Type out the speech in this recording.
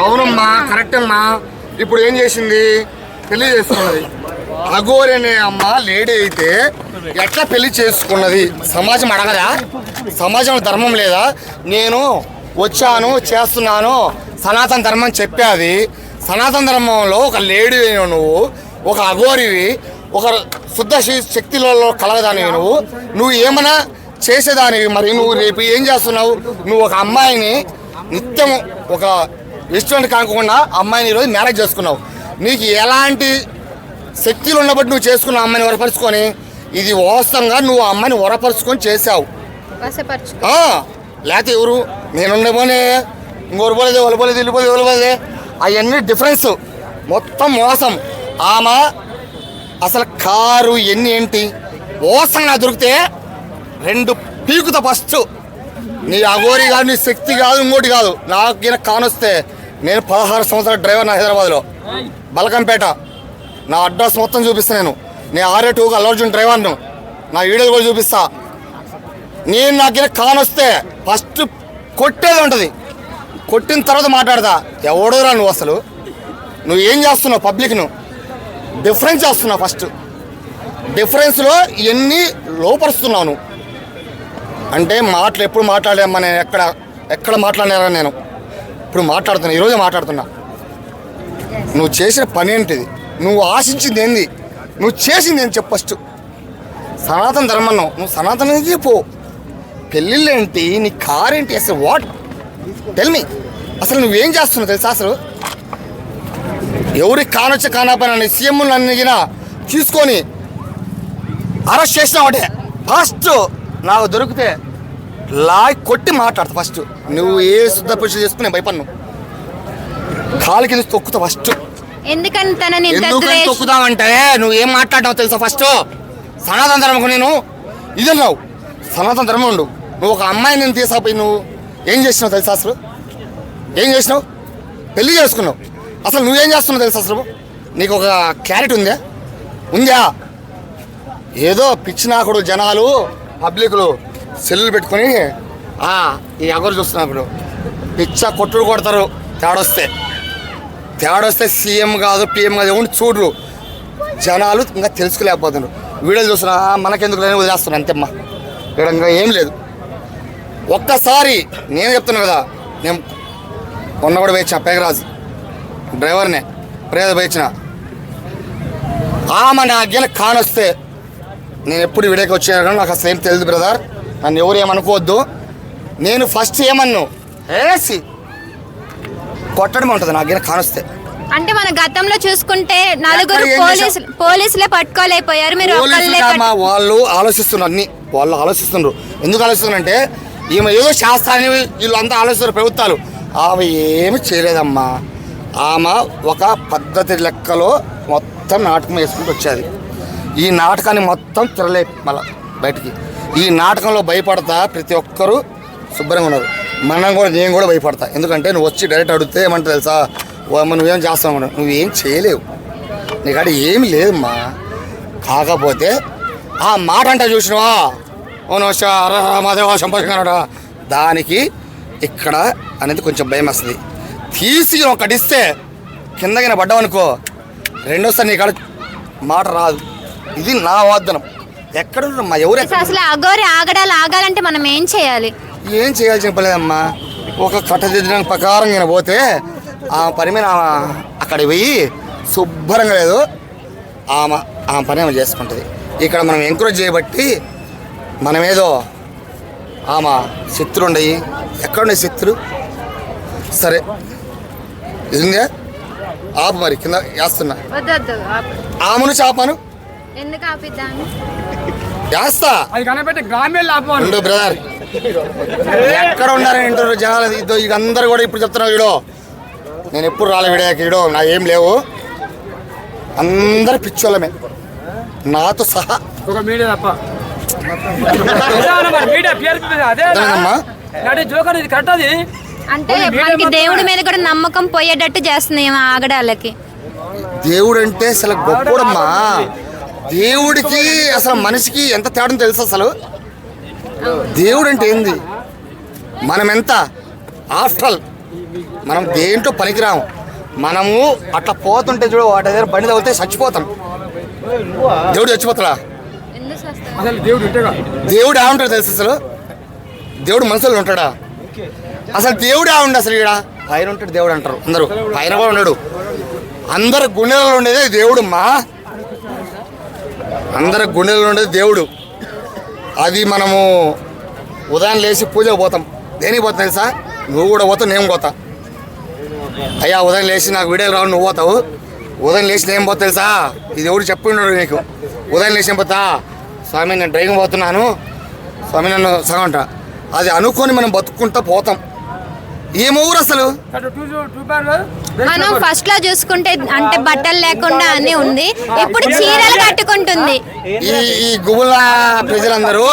అవునమ్మా కరెక్ట్ అమ్మా ఇప్పుడు ఏం చేసింది? పెళ్ళి చేసుకున్నది. అఘోరి అనే అమ్మ లేడీ అయితే ఎట్లా పెళ్ళి చేసుకున్నది? సమాజం అడగదా? సమాజంలో ధర్మం లేదా? నేను వచ్చాను చేస్తున్నాను సనాతన ధర్మం చెప్పాది. సనాతన ధర్మంలో ఒక లేడీ నువ్వు ఒక అఘోరివి ఒక శుద్ధ శక్తిలలో శక్తిలో కలగదానివి నువ్వు. నువ్వు ఏమైనా చేసేదానివి మరి? నువ్వు రేపు ఏం చేస్తున్నావు? నువ్వు ఒక అమ్మాయిని నిత్యం ఒక రెస్టారెంట్ కాకుండా అమ్మాయిని ఈరోజు మ్యారేజ్ చేసుకున్నావు. నీకు ఎలాంటి శక్తులు ఉన్నప్పుడు నువ్వు చేసుకున్న అమ్మాయిని వరపరుచుకొని ఇది వాస్తవంగా నువ్వు ఆ అమ్మాయిని వరపరుచుకొని చేసావు లేకపోతే ఎవరు? నేనుండే పోనే ఇంకోరు పోలేదు వాళ్ళు పోలేదు ఇల్లు పోలేదు వాళ్ళు పోలేదు. అవన్నీ డిఫరెన్స్ మొత్తం మోసం. ఆమె అసలు కారు ఎన్ని ఏంటి? మోసంగా దొరికితే రెండు పీకుతా ఫస్ట్ నీ అగోరి కాదు నీ శక్తి కాదు ఇంకోటి కాదు. నాకు కానొస్తే నేను పదహారు సంవత్సరాల డ్రైవర్ నా హైదరాబాద్లో. బలకంపేట. నా అడ్రస్ మొత్తం చూపిస్తా నేను. నేను ఆర్ఏ టూకి అల్లర్జున్ డ్రైవర్ను. నా వీడియోలు కూడా చూపిస్తా. నేను నాకు కానొస్తే ఫస్ట్ కొట్టేది ఉంటుంది. కొట్టిన తర్వాత మాట్లాడతా. ఎవడోరా నువ్వు అసలు? నువ్వు ఏం చేస్తున్నావు పబ్లిక్ను? డిఫరెన్స్ చేస్తున్నావు ఫస్ట్. డిఫరెన్స్లో ఎన్ని లోపరుస్తున్నావు నువ్వు? అంటే మాటలు ఎప్పుడు మాట్లాడామా నేను ఎక్కడ ఎక్కడ మాట్లాడినారా నేను. ఇప్పుడు మాట్లాడుతున్నా ఈరోజే మాట్లాడుతున్నా. నువ్వు చేసిన పని ఏంటిది? నువ్వు ఆశించింది ఏంది? నువ్వు చేసింది ఏంటి చెప్పు ఫస్ట్ సనాతన ధర్మన్నం నువ్వు సనాతన పో. పెళ్ళిళ్ళు ఏంటి? నీ కార్ ఏంటి? అసలు వాట్ టెల్ మీ అసలు నువ్వేం చేస్తున్నావు తెలుసా అసలు? ఎవరికి కానొచ్చే కానపని సీఎం నన్ను తీసుకొని అరెస్ట్ చేసినా ఒకటే ఫస్ట్ నాకు దొరికితే లాయ్ కొట్టి మాట్లాడతా ఫస్ట్. నువ్వు ఏ శుద్ధ పురుష చేసుకుని భయపడ్ను. కాలు కింద తొక్కుతా ఫస్ట్. ఎందుకని తనని ఇంత ఎందుకని ద్వేష తొక్కుతావంటే? నువ్వు ఏం మాట్లాడినావు తెలుసా ఫస్ట్? సనాతన ధర్మకు నేను. ఇది అన్నావు. సనాతన ధర్మం ఉండు. నువ్వు ఒక అమ్మాయిని నేను తీసుకుపోయి నువ్వు ఏం చేసినావు తెలుసా అసలు? ఏం చేసినావు? పెళ్ళి చేసుకున్నావు. అసలు నువ్వేం చేస్తున్నావు తెలుసా అసలు? నీకు ఒక క్లారిటీ ఉందా? ఉందా? ఏదో పిచ్చినాకుడు జనాలు పబ్లిక్లు సెల్లులు పెట్టుకొని ఈ అగరు చూస్తున్నప్పుడు పిచ్చ కొట్టుడు కొడతారు తేడొస్తే. తేడొస్తే సీఎం కాదు పిఎం కాదు ఎవరిని చూడరు. జనాలు ఇంకా తెలుసుకోలేకపోతున్నారు. వీడియోలు చూస్తున్నా మనకెందుకు లేని వదిలేస్తున్నారు అంతేమ్మా. ఇక్కడ ఇంకా ఏం లేదు. ఒక్కసారి నేను చెప్తున్నా కదా నేను మొన్న కూడా వేయించిన పేగరాజు డ్రైవర్నే ప్రేద వేయించిన ఆమె నా అగ్గిన కానొస్తే నేను ఎప్పుడు వీడియోకి వచ్చాను నాకు అసలు ఏం తెలియదు బ్రదర్. నన్ను ఎవరు ఏమనుకోవద్దు. నేను ఫస్ట్ ఏమన్ను? ఏసి! కొట్టడం ఉంటుంది నా గీన కానొస్తే. అంటే మన గతంలో చూసుకుంటే నలుగురు పోలీసులు పోలీసులే పట్టుకోలేకపోయారు. మీరు ఒక్కళ్ళే పట్టు- వాళ్ళు ఆలోచిస్తున్నారు అన్ని. వాళ్ళు ఆలోచిస్తున్నారు. ఎందుకు ఆలోచిస్తున్నారంటే ఈమె ఏదో శాస్త్రాన్ని వీళ్ళంతా ఆలోచిస్తున్నారు ప్రభుత్వాలు. ఆమె ఏమి చేయలేదమ్మా. ఆమె ఒక పద్ధతి లెక్కలో మొత్తం నాటకం వేసుకుంటూ వచ్చేది. ఈ నాటకాన్ని మొత్తం తిరలే మళ్ళా బయటికి. ఈ నాటకంలో భయపడతా ప్రతి ఒక్కరూ శుభ్రంగా ఉన్నారు. మనం కూడా నేను కూడా భయపడతా. ఎందుకంటే నువ్వు వచ్చి డైరెక్ట్ అడిగితే ఏమంటే తెలుసా? "ఓ నువ్వేం చేస్తావు నువ్వేం చేయలేవు. నీకాడ ఏమి లేదమ్మా. కాకపోతే ఆ మాట అంటే చూసినవా? ఓనోష నోష మాదేవా సంపాదించుకున్నాడా దానికి ఇక్కడ అనేది కొంచెం భయం వస్తుంది. తీసి ఒకటి ఇస్తే కిందకిన పడ్డావనుకో రెండోసారి నీ కాడ మాట రాదు. ఇది నా వాదనం. ఎక్కడ ఎవరు అసలు అగోరి ఆగడాలు ఆగాలంటే మనం ఏం చేయాలి? ఏం చేయాల్సిన పలేదమ్మా ఒక కట్టదిద్దడం ప్రకారం నేను పోతే ఆ పని మీద ఆమె అక్కడికి పోయి శుభ్రంగా లేదు. ఆమె ఆమె పని ఆమె చేసుకుంటుంది. ఇక్కడ మనం ఎంకరేజ్ చేయబట్టి మనమేదో ఆమె శత్రు ఉండయి ఎక్కడుండే శత్రు సరే. ఇది ఆపు మరి కింద వేస్తున్నా. ఆమెను చాపాను. ఎందుకు ఆపిద్దాము వేస్తా అది కనబెట్టి గ్రామీణ లాభం ఉండు బ్రదర్ ఎక్కడ ఉండాలని జనాలు? ఇదో ఇక అందరు కూడా ఇప్పుడు చెప్తున్నారు వీడో నేను ఎప్పుడు రాలే వీడియోకి వీడో నా ఏం లేవు. అందరు పిచ్చోళ్ళమే. నాతో సహా. ఒక మీడియా తప్ప. మీడియా పేరు అదే జోకర్ ఇది అంటే మనకి దేవుడి మీద కూడా నమ్మకం పోయేటట్టు చేస్తుంది ఈమె ఆగడాలకి. దేవుడు అంటే అసలు గొప్పోడమ్మా. దేవుడికి అసలు మనిషికి ఎంత తేడా తెలుసు అసలు? దేవుడు అంటే ఏంది? మనం ఎంత ఆఫ్టర్ ఆల్ మనం దేంట్లో పనికిరాము. మనము అట్లా పోతుంటే చూడు వాటి దగ్గర బండి తగిలితే చచ్చిపోతాం. దేవుడు చచ్చిపోతాడా? దేవుడు ఉంటాడు తెలుసు అసలు? దేవుడు మనసులో ఉంటాడా? అసలు దేవుడు ఆ ఉండు అసలు ఇక్కడ పైన ఉంటాడు దేవుడు అంటారు అందరూ. పైన కూడా ఉన్నాడు అందరి గుండెలలో ఉండేదే దేవుడు మా అందరి గుండెలు ఉండేది దేవుడు. అది మనము ఉదయం లేచి పూజకు పోతాం. దేనికి పోతాం తెలుసా? నువ్వు కూడా పోతావు నేను పోతా. అయ్యా ఉదయం లేచి నాకు వీడియోలు రావు నువ్వు పోతావు. ఉదయం లేచి నేను పోతా తెలుసా? ఇది ఎవడు చెప్పిండు నీకు? ఉదయం లేచి పోతా? స్వామి నేను డ్రైవింగ్ పోతున్నాను. స్వామి నన్ను సగం అది అనుకొని మనం బతుకుంటా పోతాం. ఏం ఊరు అసలు? మనం ఫస్ట్లో చూసుకుంటే అంటే బట్టలు లేకుండా అని ఉంది. ఇప్పుడు చీరలు కట్టుకుంటుంది. ఈ ఈ గుబుల ప్రజలందరూ.